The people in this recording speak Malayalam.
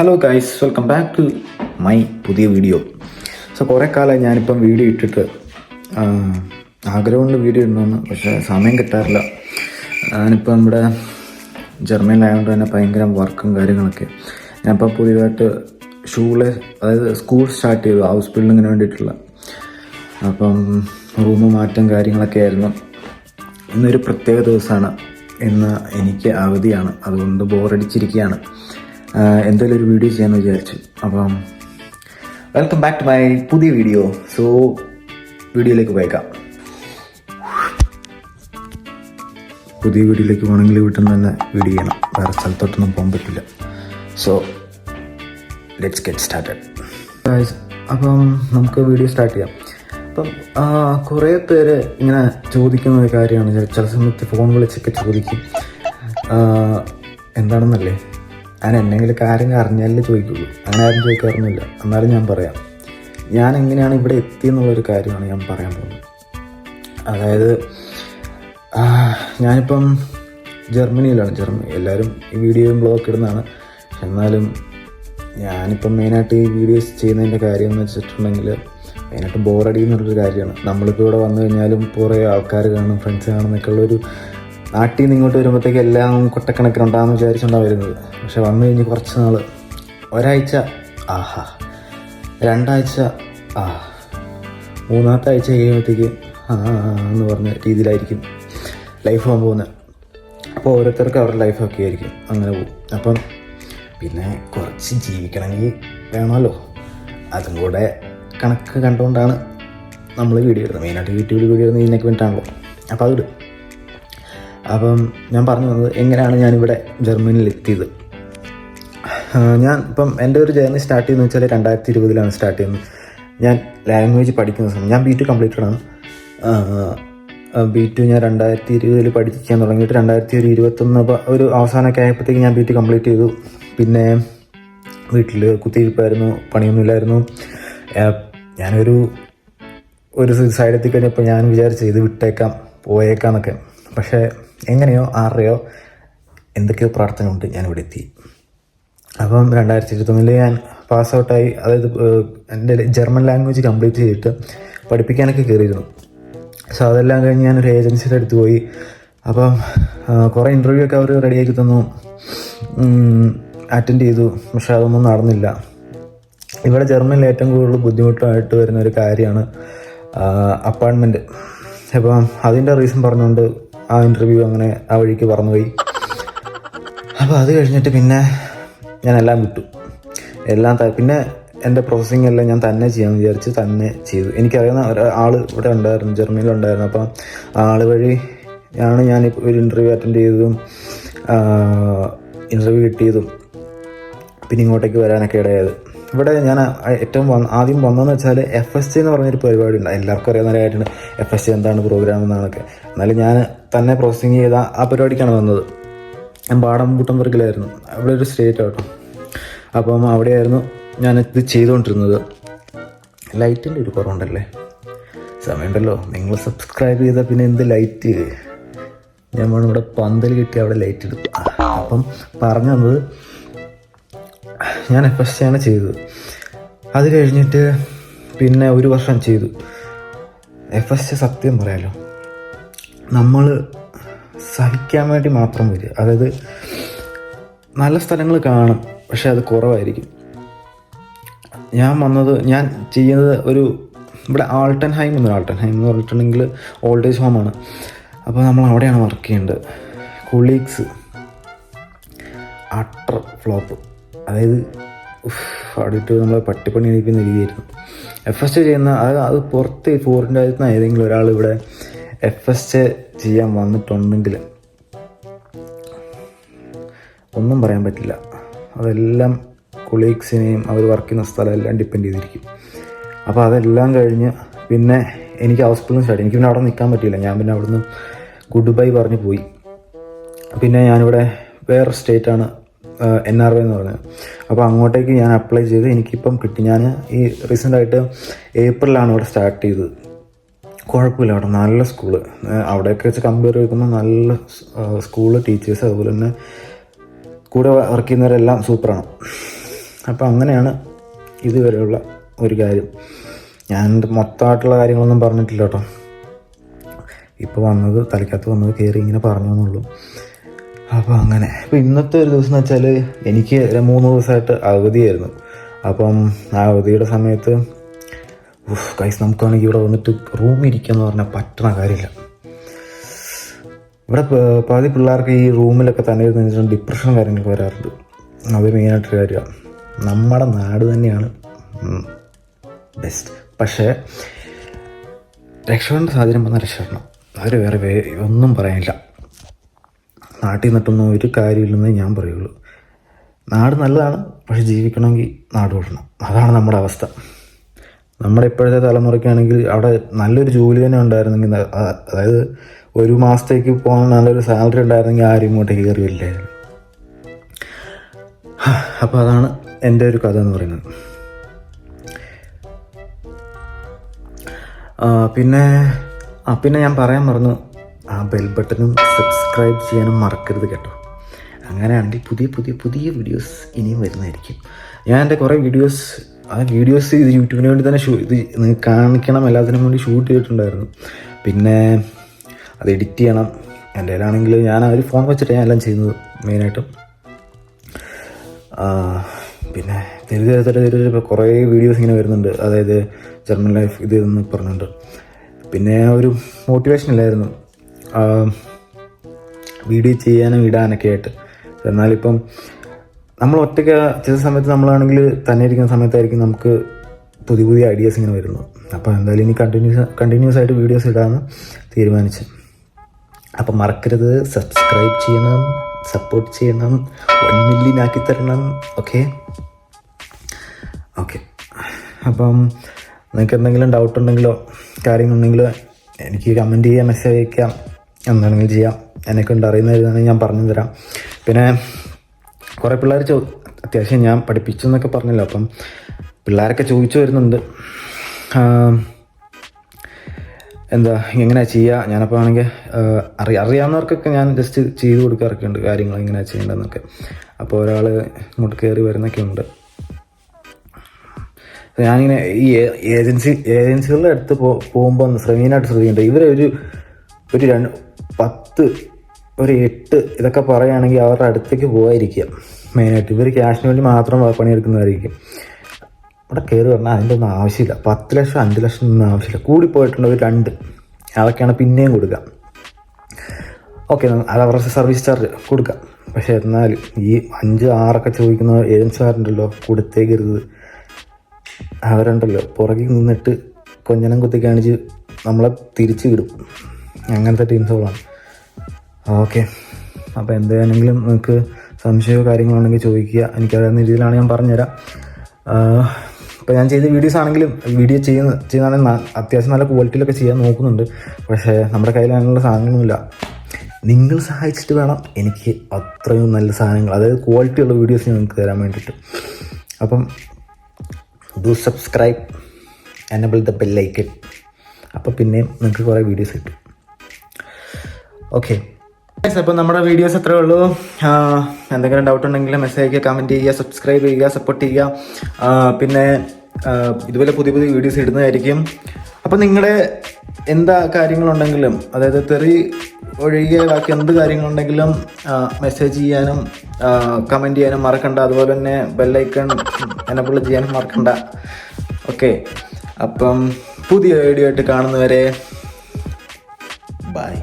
Hello guys welcome back to my പുതിയ വീഡിയോ സോ കുറേ കാലമായി ഞാനിപ്പം വീഡിയോ ഇട്ടിട്ട് ആഗ്രഹമുണ്ട് വീഡിയോ ഇടണമെന്ന് പക്ഷേ സമയം കിട്ടാറില്ല. ഞാനിപ്പോൾ നമ്മുടെ ജർമ്മനിലായതുകൊണ്ട് തന്നെ ഭയങ്കര വർക്കും കാര്യങ്ങളൊക്കെ. ഞാനിപ്പോൾ പുതിയതായിട്ട് ഷൂൾ അതായത് സ്കൂൾ സ്റ്റാർട്ട് ചെയ്തു ഹൗസ് ബിൽഡിങ്ങിന് വേണ്ടിയിട്ടുള്ള. അപ്പം റൂം മാറ്റം കാര്യങ്ങളൊക്കെ ആയിരുന്നു. ഇന്നൊരു പ്രത്യേക ദിവസമാണ്. ഇന്ന് എനിക്ക് അവധിയാണ്. അതുകൊണ്ട് ബോറടിച്ചിരിക്കുകയാണ് എന്തെങ്കിലും ഒരു വീഡിയോ ചെയ്യാമെന്ന് വിചാരിച്ചു. അപ്പം വെൽക്കം ബാക്ക് ടു മൈ പുതിയ വീഡിയോ സോ വീഡിയോയിലേക്ക് പോയേക്കാം. പുതിയ വീഡിയോയിലേക്ക് പോകണമെങ്കിൽ വീട്ടിൽ നിന്ന് വീഡിയോ ചെയ്യണം. വേറെ സ്ഥലത്തോട്ടൊന്നും പോകാൻ പറ്റില്ല. സോ ലെറ്റ്സ് ഗെറ്റ് സ്റ്റാർട്ടഡ് അപ്പം നമുക്ക് വീഡിയോ സ്റ്റാർട്ട് ചെയ്യാം. അപ്പം കുറേ പേര് ഇങ്ങനെ ചോദിക്കുന്ന ഒരു കാര്യമാണ്. ചില സമയത്ത് ഫോൺ വിളിച്ചൊക്കെ ചോദിക്കും. എന്താണെന്നല്ലേ? ഞാൻ എന്തെങ്കിലും കാര്യങ്ങൾ അറിഞ്ഞാലേ ചോദിക്കുള്ളൂ. അങ്ങനെ ആരും ചോദിക്കാറൊന്നുമില്ല. എന്നാലും ഞാൻ പറയാം. ഞാൻ എങ്ങനെയാണ് ഇവിടെ എത്തിയെന്നുള്ളൊരു കാര്യമാണ് ഞാൻ പറയാൻ പോകുന്നത്. അതായത് ഞാനിപ്പം ജർമ്മനിയിലാണ്. ജർമ്മനി എല്ലാവരും ഈ വീഡിയോയും ബ്ലോഗ് ഇടുന്നതാണ്. എന്നാലും ഞാനിപ്പം മെയിനായിട്ട് ഈ വീഡിയോസ് ചെയ്യുന്നതിന്റെ കാര്യം എന്ന് വെച്ചിട്ടുണ്ടെങ്കിൽ മെയിനായിട്ട് ബോറടി എന്നുള്ളൊരു കാര്യമാണ്. നമ്മളിപ്പോൾ ഇവിടെ വന്നു കഴിഞ്ഞാലും കുറേ ആൾക്കാർ കാണും ഫ്രണ്ട്സ് കാണും എന്നൊക്കെ ഉള്ളൊരു നാട്ടിൽ നിന്ന് ഇങ്ങോട്ട് വരുമ്പോഴത്തേക്ക് എല്ലാം കൊട്ടക്കണക്കിനുണ്ടാകുന്ന വിചാരിച്ചുകൊണ്ടാണ് വരുന്നത്. പക്ഷെ വന്നു കഴിഞ്ഞ് കുറച്ച് നാൾ ഒരാഴ്ച ആഹാ രണ്ടാഴ്ച ആ മൂന്നാമത്തെ ആഴ്ച കഴിയുമ്പോഴത്തേക്ക് ആ എന്ന് പറഞ്ഞ രീതിയിലായിരിക്കും ലൈഫ് പോകാൻ പോകുന്നത് അപ്പോൾ ഓരോരുത്തർക്ക് അവരുടെ ലൈഫൊക്കെ ആയിരിക്കും. അങ്ങനെ പോകും. അപ്പം പിന്നെ കുറച്ച് ജീവിക്കണമെങ്കിൽ വേണമല്ലോ. അതും കൂടെ കണക്ക് കണ്ടുകൊണ്ടാണ് നമ്മൾ വീഡിയോ ഇടുന്നത് മെയിനായിട്ട് യൂട്യൂബിൽ വീഡിയോ ഇടുന്നത് ഇതിനൊക്കെ വേണ്ടിയിട്ടാണല്ലോ. അപ്പോൾ അതിടും അപ്പം ഞാൻ പറഞ്ഞു വന്നത് എങ്ങനെയാണ് ഞാനിവിടെ ജർമ്മനിയിൽ എത്തിയത്? ഞാൻ ഇപ്പം എന്റെ ഒരു ജേർണി സ്റ്റാർട്ട് ചെയ്യുന്നത് വെച്ചാൽ രണ്ടായിരത്തി ഇരുപതിലാണ് സ്റ്റാർട്ട് ചെയ്യുന്നത്. ഞാൻ ലാംഗ്വേജ് പഠിക്കുന്ന സമയം ഞാൻ ബി ടു കംപ്ലീറ്റഡ് ആണ്. ബി ടു ഞാൻ രണ്ടായിരത്തി ഇരുപതിൽ പഠിക്കാൻ തുടങ്ങിയിട്ട് രണ്ടായിരത്തി ഒരു ഇരുപത്തൊന്ന് ഒരു അവസാനമൊക്കെ ആയപ്പോഴത്തേക്ക് ഞാൻ ബി ടു കംപ്ലീറ്റ് ചെയ്തു. പിന്നെ വീട്ടിൽ കുത്തിയിരിപ്പായിരുന്നു പണിയൊന്നുമില്ലായിരുന്നു. ഞാനൊരു ഒരു സൈഡ് എത്തിക്കഴിഞ്ഞപ്പോൾ ഞാൻ വിചാരിച്ചു ഇത് വിട്ടേക്കാം പോയേക്കാം എന്നൊക്കെ. പക്ഷേ എങ്ങനെയോ ആരുടെയോ എന്തൊക്കെയോ പ്രാർത്ഥന കൊണ്ട് ഞാൻ ഇവിടെ എത്തി. അപ്പം രണ്ടായിരത്തി ഇരുപത്തൊന്നിൽ ഞാൻ പാസ് ഔട്ടായി അതായത് എന്റെ ജർമ്മൻ ലാംഗ്വേജ് കംപ്ലീറ്റ് ചെയ്തിട്ട് പഠിപ്പിക്കാനൊക്കെ കയറിയിരുന്നു. സോ അതെല്ലാം കഴിഞ്ഞ് ഞാനൊരു ഏജൻസിയുടെ അടുത്ത് പോയി. അപ്പം കുറേ ഇന്റർവ്യൂ ഒക്കെ അവർ റെഡിയാക്കി തന്നു. അറ്റൻഡ് ചെയ്തു. പക്ഷെ അതൊന്നും നടന്നില്ല. ഇവിടെ ജർമ്മനിൽ ഏറ്റവും കൂടുതൽ ബുദ്ധിമുട്ടായിട്ട് വരുന്ന ഒരു കാര്യമാണ് അപ്പാർട്ട്മെന്റ് അപ്പം അതിന്റെ റീസൺ പറഞ്ഞുകൊണ്ട് ആ ഇന്റർവ്യൂ അങ്ങനെ ആ വഴിക്ക് പറന്നുപോയി. അപ്പോൾ അത് കഴിഞ്ഞിട്ട് പിന്നെ ഞാൻ എല്ലാം വിട്ടു. എല്ലാം പിന്നെ എന്റെ പ്രോസസ്സിങ് എല്ലാം ഞാൻ തന്നെ ചെയ്യാമെന്ന് വിചാരിച്ച് തന്നെ ചെയ്തു. എനിക്കറിയുന്ന ഒരാൾ ഇവിടെ ഉണ്ടായിരുന്നു ജർമ്മനിയിലുണ്ടായിരുന്നു അപ്പം അപ്പോൾ ആൾ വഴി ആണ് ഞാൻ ഒരു ഇന്റർവ്യൂ അറ്റൻഡ് ചെയ്തതും ഇന്റർവ്യൂ കിട്ടിയതും. പിന്നെ ഇങ്ങോട്ടേക്ക് വരാനൊക്കെ ഇടയായത്. ഇവിടെ ഞാൻ ഏറ്റവും ആദ്യം വന്നതെന്ന് വെച്ചാൽ എഫ് എസ് സി എന്ന് പറഞ്ഞൊരു പരിപാടി ഉണ്ട് എല്ലാവർക്കും അറിയാവുന്ന കാര്യമാണ് എഫ് എസ് സി എന്താണ് പ്രോഗ്രാം എന്നാണൊക്കെ എന്നാലും ഞാൻ തന്നെ പ്രോസസ്സിങ് ചെയ്ത ആ പരിപാടിക്കാണ് വന്നത്. ഞാൻ പാടം കൂട്ടംപുറക്കിലായിരുന്നു അവിടെ ഒരു സ്റ്റേറ്റ് ആട്ടോ അപ്പം അവിടെയായിരുന്നു ഞാൻ ഇത് ചെയ്തുകൊണ്ടിരുന്നത്. ലൈറ്റിന്റെ ഒരു കുറവുണ്ടല്ലേ? സമയമുണ്ടല്ലോ. നിങ്ങൾ സബ്സ്ക്രൈബ് ചെയ്താൽ പിന്നെ എന്ത് ലൈറ്റ് ഞാൻ ഇവിടെ പന്തൽ കിട്ടി അവിടെ ലൈറ്റ് ഇടും അപ്പം പറഞ്ഞു വന്നത് ഞാൻ എഫ് എസ് ആണ് ചെയ്തത്. അത് കഴിഞ്ഞിട്ട് പിന്നെ ഒരു വർഷം ചെയ്തു. എഫ് എസ് സത്യം പറയാലോ നമ്മൾ സഹിക്കാൻ വേണ്ടി മാത്രം വരിക. അതായത് നല്ല സ്ഥലങ്ങൾ കാണും പക്ഷെ അത് കുറവായിരിക്കും. ഞാൻ വന്നത് ഞാൻ ചെയ്യുന്നത് ഒരു ഇവിടെ ആൾട്ടൻ ഹൈം എന്ന് ആൾട്ടൻ ഹൈം എന്ന് പറഞ്ഞിട്ടുണ്ടെങ്കിൽ ഓൾഡ് ഏജ് ഹോമാണ് അപ്പോൾ നമ്മൾ അവിടെയാണ് വർക്ക് ചെയ്യേണ്ടത്. കൊളീഗ്സ് അട്ടർ ഫ്ലോപ്പ് അതായത് ഉഫ്, നമ്മളെ പട്ടിപ്പണി അടിക്കുന്ന രീതിയായിരുന്നു. എഫ് എസ് ചെയ്യുന്ന അത് അത് പുറത്ത് ഫോറിന്റെ അകത്ത് നിന്ന് ഏതെങ്കിലും ഒരാൾ ഇവിടെ എഫ് എസ് ചെയ്യാൻ വന്നിട്ടുണ്ടെങ്കിൽ ഒന്നും പറയാൻ പറ്റില്ല. അതെല്ലാം കൊളീഗ്സിനെയും അവർ വർക്ക് ചെയ്യുന്ന സ്ഥലം എല്ലാം ഡിപ്പെൻഡ് ചെയ്തിരിക്കും. അപ്പോൾ അതെല്ലാം കഴിഞ്ഞ് പിന്നെ എനിക്ക് ഹോസ്പിറ്റലിൽ സ്റ്റാർട്ട് എനിക്ക് പിന്നെ അവിടെ നിൽക്കാൻ പറ്റിയില്ല. ഞാൻ പിന്നെ അവിടുന്ന് ഗുഡ് ബൈ പറഞ്ഞ് പോയി. പിന്നെ ഞാനിവിടെ വേറെ സ്റ്റേറ്റാണ് എൻ ആർ ഐ എന്ന് പറഞ്ഞത് അപ്പോൾ അങ്ങോട്ടേക്ക് ഞാൻ അപ്ലൈ ചെയ്ത് എനിക്കിപ്പം കിട്ടി. ഞാൻ ഈ റീസെന്റായിട്ട് ഏപ്രിലാണ് ഇവിടെ സ്റ്റാർട്ട് ചെയ്തത്. കുഴപ്പമില്ല അവിടെ നല്ല സ്കൂൾ അവിടെയൊക്കെ വെച്ച് കമ്പയർ ചെയ്യുമ്പോൾ നല്ല സ്കൂൾ ടീച്ചേഴ്സ് അതുപോലെ തന്നെ കൂടെ വർക്ക് ചെയ്യുന്നവരെല്ലാം സൂപ്പറാണ് അപ്പോൾ അങ്ങനെയാണ് ഇതുവരെയുള്ള ഒരു കാര്യം. ഞാൻ മൊത്തമായിട്ടുള്ള കാര്യങ്ങളൊന്നും പറഞ്ഞിട്ടില്ല കേട്ടോ. ഇപ്പോൾ വന്നത് തലയ്ക്കകത്ത് വന്നത് കയറി ഇങ്ങനെ പറഞ്ഞു എന്നുള്ളൂ അപ്പോൾ അങ്ങനെ. ഇപ്പോൾ ഇന്നത്തെ ഒരു ദിവസം എന്ന് വെച്ചാൽ എനിക്ക് മൂന്ന് ദിവസമായിട്ട് അവധിയായിരുന്നു. അപ്പം ആ അവധിയുടെ സമയത്ത് കൈസ് നമുക്കാണെങ്കിൽ ഇവിടെ വന്നിട്ട് റൂമിൽ ഇരിക്കുക എന്ന് പറഞ്ഞാൽ പറ്റണ കാര്യമില്ല. ഇവിടെ പാതി പിള്ളേർക്ക് ഈ റൂമിലൊക്കെ തന്നെ ഇരുന്ന് ഡിപ്രഷൻ കാര്യങ്ങളൊക്കെ വരാറുണ്ട്. അത് മെയിനായിട്ടൊരു കാര്യമാണ് നമ്മുടെ നാട് തന്നെയാണ് ബെസ്റ്റ് പക്ഷേ രക്ഷപ്പെടേണ്ട സാഹചര്യം വന്നാൽ രക്ഷപ്പെടണം. അവർ വേറെ ഒന്നും പറയാനില്ല. നാട്ടിൽ നിന്നിട്ടൊന്നും ഒരു കാര്യമില്ലെന്നേ ഞാൻ പറയുള്ളൂ. നാട് നല്ലതാണ് പക്ഷെ ജീവിക്കണമെങ്കിൽ നാട് വിടണം അതാണ് നമ്മുടെ അവസ്ഥ. നമ്മുടെ ഇപ്പോഴത്തെ തലമുറയ്ക്കാണെങ്കിൽ അവിടെ നല്ലൊരു ജോലി തന്നെ ഉണ്ടായിരുന്നെങ്കിൽ അതായത് ഒരു മാസത്തേക്ക് പോകാൻ നല്ലൊരു സാലറി ഉണ്ടായിരുന്നെങ്കിൽ ആരും ഇങ്ങോട്ടേക്ക് കയറിയില്ലായിരുന്നു. അപ്പം അതാണ് എന്റെ ഒരു കഥ എന്ന് പറയുന്നത്. പിന്നെ പിന്നെ ഞാൻ പറയാൻ മറന്നു. ആ ബെൽ ബട്ടണും സബ്സ്ക്രൈബ് ചെയ്യാനും മറക്കരുത് കേട്ടോ. അങ്ങനെയാണെങ്കിൽ പുതിയ പുതിയ പുതിയ വീഡിയോസ് ഇനിയും വരുന്നതായിരിക്കും. ഞാൻ എന്റെ കുറേ വീഡിയോസ് ആ വീഡിയോസ് ഇത് യൂട്യൂബിന് വേണ്ടി തന്നെ ഷൂ ഇത് കാണിക്കണം എല്ലാത്തിനും വേണ്ടി ഷൂട്ട് ചെയ്തിട്ടുണ്ടായിരുന്നു. പിന്നെ അത് എഡിറ്റ് ചെയ്യണം. എന്റെ കയ്യിലാണെങ്കിൽ ഞാൻ ആ ഒരു ഫോൺ വെച്ചിട്ട് ഞാൻ എല്ലാം ചെയ്യുന്നത് മെയിനായിട്ടും പിന്നെ ചെറിയ ചെറിയ കുറേ വീഡിയോസ് ഇങ്ങനെ വരുന്നുണ്ട്. അതായത് ജർമ്മൻ ലൈഫ് ഇത് എന്ന് പറഞ്ഞുകൊണ്ട്. പിന്നെ ഒരു മോട്ടിവേഷൻ ഇല്ലായിരുന്നു. വീഡിയോ ചെയ്യാനും ഇടാനൊക്കെ ആയിട്ട്. എന്നാലിപ്പം നമ്മൾ ഒറ്റയ്ക്ക് ചില സമയത്ത് നമ്മളാണെങ്കിൽ തന്നെ ഇരിക്കുന്ന സമയത്തായിരിക്കും നമുക്ക് പുതിയ പുതിയ ഐഡിയാസ് ഇങ്ങനെ വരുന്നത്. അപ്പോൾ എന്തായാലും ഇനി കണ്ടിന്യൂസ് കണ്ടിന്യൂസ് ആയിട്ട് വീഡിയോസ് ഇടാമെന്ന് തീരുമാനിച്ചു. അപ്പം മറക്കരുത്. സബ്സ്ക്രൈബ് ചെയ്യണം. സപ്പോർട്ട് ചെയ്യണം. വൺ മില്യൻ ആക്കി തരണം. ഓക്കെ ഓക്കെ അപ്പം നിങ്ങൾക്ക് എന്തെങ്കിലും ഡൗട്ട് ഉണ്ടെങ്കിലോ കാര്യങ്ങളുണ്ടെങ്കിലോ എനിക്ക് കമന്റ് ചെയ്യാം മെസ്സേജ് അയക്കാം. എന്താണെങ്കിലും ചെയ്യാം. എന്നെ കൊണ്ട് അറിയുന്ന ഞാൻ പറഞ്ഞു തരാം. പിന്നെ കുറേ പിള്ളേർ ചോ അത്യാവശ്യം ഞാൻ പഠിപ്പിച്ചു എന്നൊക്കെ പറഞ്ഞല്ലോ. അപ്പം പിള്ളേരൊക്കെ ചോദിച്ചു വരുന്നുണ്ട്. എന്താ എങ്ങനെയാ ചെയ്യുക ഞാനപ്പോൾ ആണെങ്കിൽ അറിയ അറിയാവുന്നവർക്കൊക്കെ ഞാൻ ജസ്റ്റ് ചെയ്ത് കൊടുക്കാറൊക്കെ ഉണ്ട് കാര്യങ്ങൾ എങ്ങനെയാ ചെയ്യേണ്ടതെന്നൊക്കെ. അപ്പോൾ ഒരാൾ ഇങ്ങോട്ട് കയറി വരുന്നൊക്കെ ഉണ്ട്. ഞാനിങ്ങനെ ഈ ഏജൻസി ഏജൻസികളുടെ അടുത്ത് പോ പോകുമ്പോൾ ശ്രമീനായിട്ട് ശ്രദ്ധിക്കേണ്ടത് ഇവരെ ഒരു ഒരു രണ്ട് പത്ത് ഒരു എട്ട് ഇതൊക്കെ പറയുകയാണെങ്കിൽ അവരുടെ അടുത്തേക്ക് പോകാതിരിക്കുക മെയിനായിട്ട് ഇവർ ക്യാഷിന് വേണ്ടി മാത്രം പണിയെടുക്കുന്നതായിരിക്കും. ഇവിടെ കയറി പറഞ്ഞാൽ അതിന്റെ ഒന്നും ആവശ്യമില്ല. പത്ത് ലക്ഷം അഞ്ച് ലക്ഷം ഒന്നും ആവശ്യമില്ല. കൂടിപ്പോയിട്ടുണ്ട് ഒരു രണ്ട്. അതൊക്കെയാണ് പിന്നെയും കൊടുക്കുക. ഓക്കെ അത് അവരുടെ സർവീസ് ചാർജ് കൊടുക്കാം പക്ഷേ എന്നാൽ ഈ അഞ്ച് ആറൊക്കെ ചോദിക്കുന്ന ഏജൻസുകാരുണ്ടല്ലോ കൊടുത്തേക്കരുത്. അവരുണ്ടല്ലോ പുറകിൽ നിന്നിട്ട് കൊഞ്ഞനം കുത്തി കാണിച്ച് നമ്മളെ തിരിച്ചു വിടും. അങ്ങനത്തെ ടീംസുകളാണ്. ഓക്കെ. അപ്പോൾ എന്താണെങ്കിലും നിങ്ങൾക്ക് സംശയമോ കാര്യങ്ങളുണ്ടെങ്കിൽ ചോദിക്കുക. എനിക്കറിയാവുന്ന രീതിയിലാണ് ഞാൻ പറഞ്ഞുതരാം. ഇപ്പോൾ ഞാൻ ചെയ്ത വീഡിയോസ് ആണെങ്കിലും വീഡിയോ ചെയ്യുന്ന ചെയ്യുന്നതാണെങ്കിൽ അത്യാവശ്യം നല്ല ക്വാളിറ്റിയിലൊക്കെ ചെയ്യാൻ നോക്കുന്നുണ്ട്. പക്ഷേ നമ്മുടെ കയ്യിൽ അതിനുള്ള സാധനങ്ങളൊന്നുമില്ല. നിങ്ങൾ സഹായിച്ചിട്ട് വേണം എനിക്ക് അത്രയും നല്ല സാധനങ്ങൾ. അതായത് ക്വാളിറ്റി ഉള്ള വീഡിയോസ് നിങ്ങൾക്ക് തരാൻ വേണ്ടിയിട്ട്. അപ്പം do subscribe enable the bell icon അപ്പോൾ പിന്നെയും നിങ്ങൾക്ക് കുറേ വീഡിയോസ് കിട്ടും. ഓക്കെ അപ്പോൾ നമ്മുടെ വീഡിയോസ് അത്രേ ഉള്ളൂ. എന്തെങ്കിലും ഡൗട്ട് ഉണ്ടെങ്കിൽ മെസ്സേജ് ചെയ്യുക കമന്റ് ചെയ്യുക സബ്സ്ക്രൈബ് ചെയ്യുക സപ്പോർട്ട് ചെയ്യുക. പിന്നെ ഇതുപോലെ പുതിയ പുതിയ വീഡിയോസ് ഇടുന്നതായിരിക്കും. അപ്പോൾ നിങ്ങളുടെ എന്താ കാര്യങ്ങളുണ്ടെങ്കിലും അതായത് തെറി ഒഴികെ ബാക്കി എന്ത് കാര്യങ്ങളുണ്ടെങ്കിലും മെസ്സേജ് ചെയ്യാനും കമന്റ് ചെയ്യാനും മറക്കണ്ട. അതുപോലെ തന്നെ ബെല്ലൈക്കൺ എനബിൾ ചെയ്യാനും മറക്കണ്ട. ഓക്കെ അപ്പം പുതിയ വീഡിയോ ആയിട്ട് കാണുന്നവരെ ബൈ